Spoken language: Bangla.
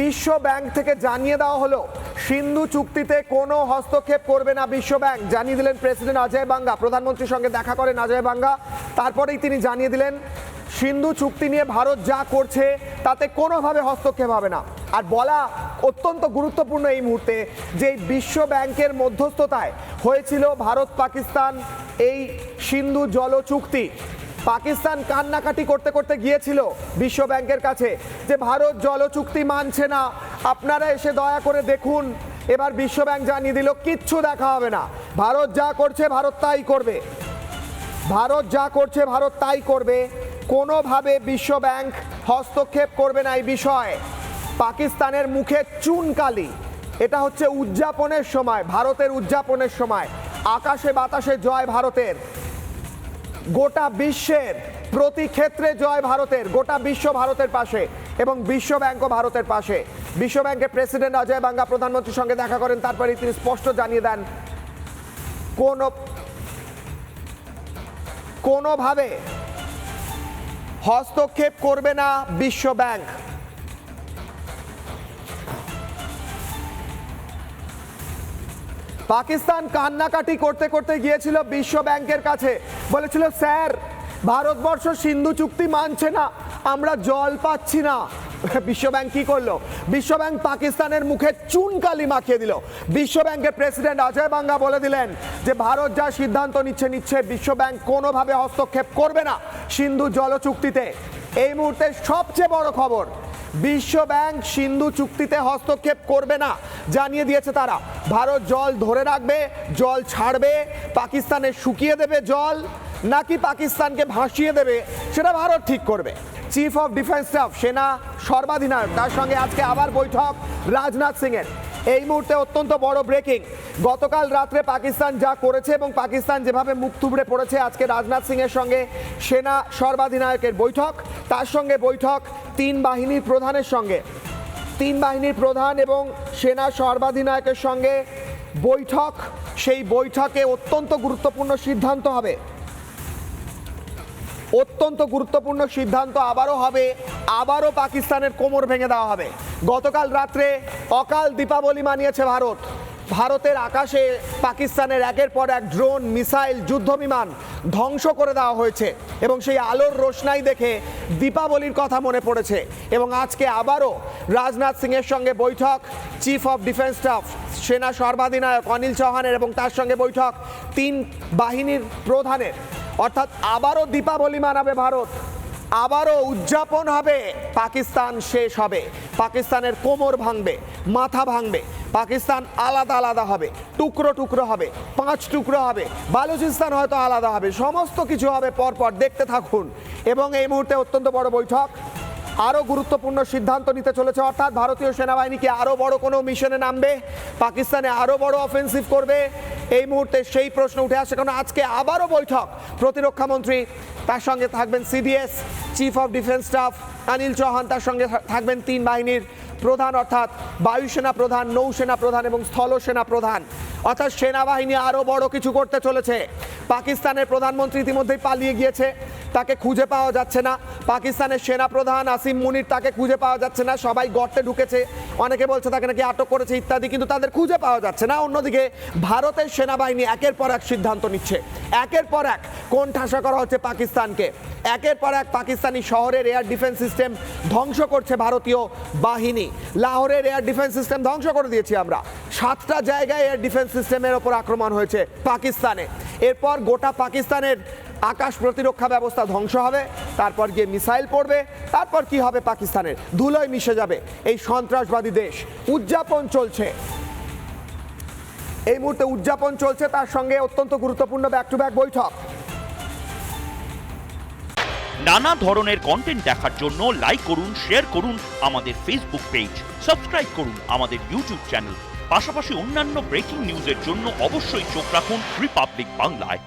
বিশ্ব ব্যাংক থেকে জানিয়ে দেওয়া হলো, সিন্ধু চুক্তিতে কোনো হস্তক্ষেপ করবে না বিশ্ব ব্যাংক। জানিয়ে দিলেন প্রেসিডেন্ট অজয় বাঙ্গা। প্রধানমন্ত্রীর সঙ্গে দেখা করেন অজয় বাঙ্গা। তারপরেই তিনি জানিয়ে দিলেন, সিন্ধু চুক্তি নিয়ে ভারত যা করছে, তাতে কোনোভাবে হস্তক্ষেপ হবে না। আর বলা অত্যন্ত গুরুত্বপূর্ণ এই মুহূর্তে যে বিশ্ব ব্যাংকের মধ্যস্থতায় হয়েছিল ভারত পাকিস্তান এই সিন্ধু জল চুক্তি। পাকিস্তান কান্নাকাটি করতে করতে গিয়েছিল বিশ্ব ব্যাংকের কাছে যে ভারত জল চুক্তি মানছে না। আপনারা এসে দয়া করে দেখুন। এবার বিশ্ব ব্যাংক জানিয়ে দিল, কিচ্ছু দেখা হবে না। ভারত যা করছে, ভারত তাই করবে। ভারত যা করছে, ভারত তাই করবে। কোনোভাবে বিশ্ব ব্যাংক হস্তক্ষেপ করবে না এই বিষয়ে। পাকিস্তানের মুখে চুনকালি। এটা হচ্ছে উদযাপনের সময়, ভারতের উদযাপনের সময়। আকাশে বাতাসে জয় ভারতের। গোটা বিশ্বের প্রতি ক্ষেত্রে জয় ভারতের, গোটা বিশ্ব ভারতের পাশে এবং বিশ্ব ব্যাংকও ভারতের পাশে। বিশ্ব ব্যাংকের প্রেসিডেন্ট অজয় বাঙ্গা প্রধানমন্ত্রীর সঙ্গে দেখা করেন, তারপরে তিনি স্পষ্ট জানিয়ে দেন, কোন, কোনোভাবে হস্তক্ষেপ করবে না বিশ্ব ব্যাংক। পাকিস্তান কান্নাকাটি করতে করতে গিয়েছিল বিশ্ব ব্যাংকের কাছে। বলেছিল, স্যার, ভারতবর্ষ সিন্ধু চুক্তি মানছে না, আমরা জল পাচ্ছি না। বিশ্ব ব্যাংক কি করল? বিশ্ব ব্যাংক পাকিস্তানের মুখে চুনকালি মাখিয়ে দিল। বিশ্ব ব্যাংকের প্রেসিডেন্ট অজয় বাঙ্গা বলে দিলেন যে, ভারত যা সিদ্ধান্ত নিচ্ছে নিচ্ছে বিশ্ব ব্যাংক কোনোভাবে হস্তক্ষেপ করবে না সিন্ধু জল চুক্তিতে। এই মুহূর্তে সবচেয়ে বড় খবর বিশ্ব ব্যাংক সিন্ধু চুক্তিতে হস্তক্ষেপ করবে না, জানিয়ে দিয়েছে তারা। ভারত জল ধরে রাখবে, জল ছাড়বে, পাকিস্তানে শুকিয়ে দেবে জল, নাকি পাকিস্তানকে ভাসিয়ে দেবে, সেটা ভারত ঠিক করবে। চিফ অফ ডিফেন্স স্টাফ সেনা সর্বাধিনায়ক, তার সঙ্গে আজকে আবার বৈঠক রাজনাথ সিং এর এই মুহূর্তে অত্যন্ত বড় ব্রেকিং গতকাল রাত্রে পাকিস্তান যা করেছে এবং পাকিস্তান যেভাবে মুখ থুবড়ে পড়েছে, আজকে রাজনাথ সিং এর সঙ্গে সেনা সর্বাধিনায়কের বৈঠক, তার সঙ্গে বৈঠক, তিন বাহিনীর প্রধানের সঙ্গে। তিন বাহিনীর প্রধান এবং সেনা সর্বাধিনায়কের সঙ্গে বৈঠক। সেই বৈঠকে অত্যন্ত গুরুত্বপূর্ণ সিদ্ধান্ত হবে। অত্যন্ত গুরুত্বপূর্ণ সিদ্ধান্ত আবারও হবে। আবারও পাকিস্তানের কোমর ভেঙে দেওয়া হবে। গতকাল রাত্রে অকাল দীপাবলি মানিয়েছে ভারত। ভারতের আকাশে পাকিস্তানের একের পর এক ড্রোন, মিসাইল যুদ্ধ বিমান ধ্বংস করে দেওয়া হয়েছে এবং সেই আলোর রোশনাই দেখে দীপাবলির কথা মনে পড়েছে এবং আজকে আবারও রাজনাথ সিংয়ের সঙ্গে বৈঠক চিফ অফ ডিফেন্স স্টাফ সেনা সর্বাধিনায়ক অনিল চৌহানের এবং তার সঙ্গে বৈঠক তিন বাহিনীর প্রধানের। অর্থাৎ আবারও দীপাবলি মানাবে ভারত, আবারও উদযাপন হবে, পাকিস্তান শেষ হবে, পাকিস্তানের কোমর ভাঙবে, মাথা ভাঙবে। পাকিস্তান আলাদা আলাদা হবে, টুকরো টুকরো হবে, পাঁচ টুকরো হবে, বালুচিস্তান হয়তো আলাদা হবে, সমস্ত কিছু হবে পরপর, দেখতে থাকুন। এবং এই মুহূর্তে অত্যন্ত বড় বৈঠক, আরও গুরুত্বপূর্ণ সিদ্ধান্ত নিতে চলেছে, অর্থাৎ ভারতীয় সেনাবাহিনীকে আরও বড় কোনো মিশনে নামবে? পাকিস্তানে আরও বড় অফেন্সিভ করবে? এই মুহূর্তে সেই প্রশ্ন উঠে আসে, কারণ আজকে আবারও বৈঠক, প্রতিরক্ষা মন্ত্রী তার সঙ্গে থাকবেন CDS chief of defence staff Anil Chauhan. তার সঙ্গে থাকবেন তিন বাহিনীর প্রধান, অর্থাৎ বায়ুসেনা প্রধান, নৌসেনা প্রধান এবং স্থলসেনা প্রধান। অর্থাৎ সেনাবাহিনী আরও বড় কিছু করতে চলেছে। পাকিস্তানের প্রধানমন্ত্রী ইতিমধ্যেই পালিয়ে গিয়েছে। তাকে খুঁজে পাওয়া যাচ্ছে না। পাকিস্তানের সেনা প্রধান আসিম মুনির তাকে খুঁজে পাওয়া যাচ্ছে না। সবাই গর্তে ঢুকেছে। অনেকে বলছে তাকে নাকি আটক করেছে ইত্যাদি, কিন্তু তাদের খুঁজে পাওয়া যাচ্ছে না। অন্যদিকে ভারতের সেনাবাহিনী একের পর এক সিদ্ধান্ত নিচ্ছে। একের পর এক কোন ঠাসা করা হচ্ছে পাকিস্তানকে। একের পর এক পাকিস্তানি শহরের এয়ার ডিফেন্স সিস্টেম ধ্বংস করছে ভারতীয় বাহিনী। লাহোরের এয়ার ডিফেন্স সিস্টেম ধ্বংস করে দিয়েছি আমরা। সাতটা জায়গায় এয়ার ডিফেন্স সিস্টেমের ওপর আক্রমণ হয়েছে পাকিস্তানে। এরপর গোটা পাকিস্তানের আকাশ প্রতিরক্ষা ব্যবস্থা ধ্বংস হবে, তারপর গিয়ে মিসাইল পড়বে, তারপর কি হবে পাকিস্তানের? ধুলোয় মিশে যাবে এই সন্ত্রাসবাদী দেশ। উদযাপন চলছে। এই মুহূর্তে উদযাপন চলছে, তার সঙ্গে অত্যন্ত গুরুত্বপূর্ণ ব্যাক টু ব্যাক বৈঠক। নানা ধরনের কন্টেন্ট দেখার জন্য লাইক করুন শেয়ার করুন আমাদের ফেসবুক পেজ সাবস্ক্রাইব করুন আমাদের ইউটিউব চ্যানেল পাশাপাশি অন্যান্য ব্রেকিং নিউজের জন্য অবশ্যই চোখ রাখুন রিপাবলিক বাংলায়